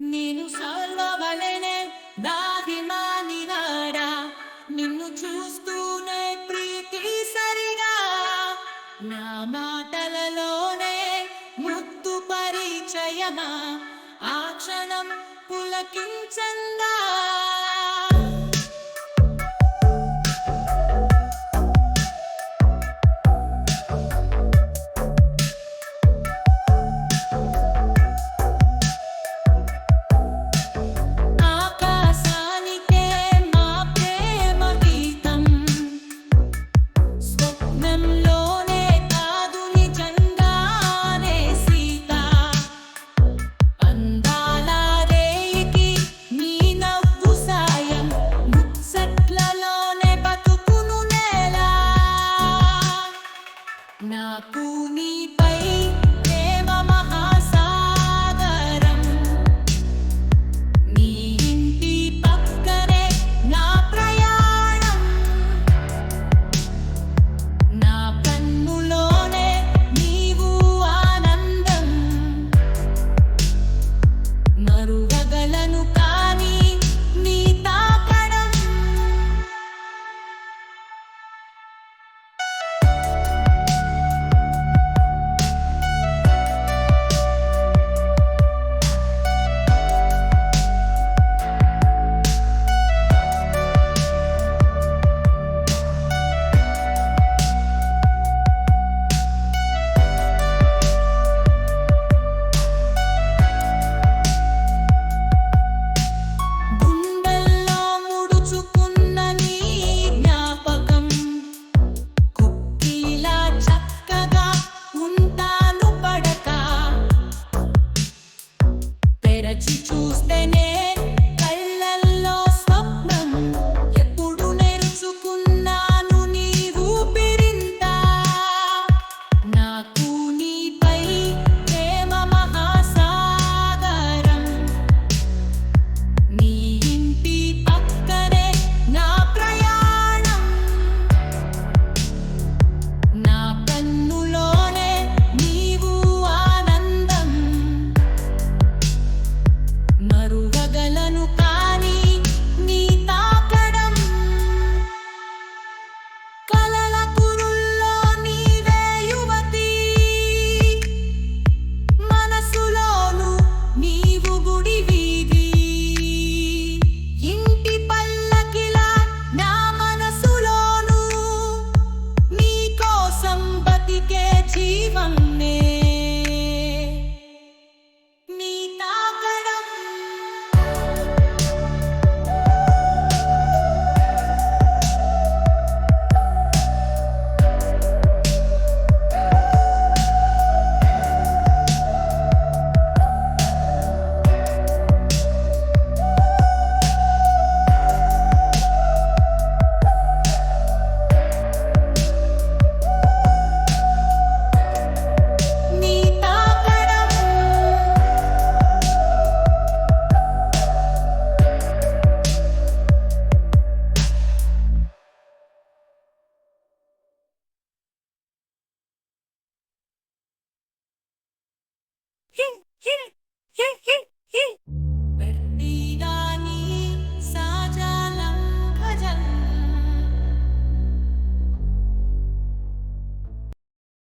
నేను సాల్వవలనే దాహిమాని నాడా నిన్ను చూస్తూనే ప్రీతి సరిగా. నా మాటలలోనే ముత్తు పరిచయమా. ఆ క్షణం పులకించందా hi hi hi hi hi.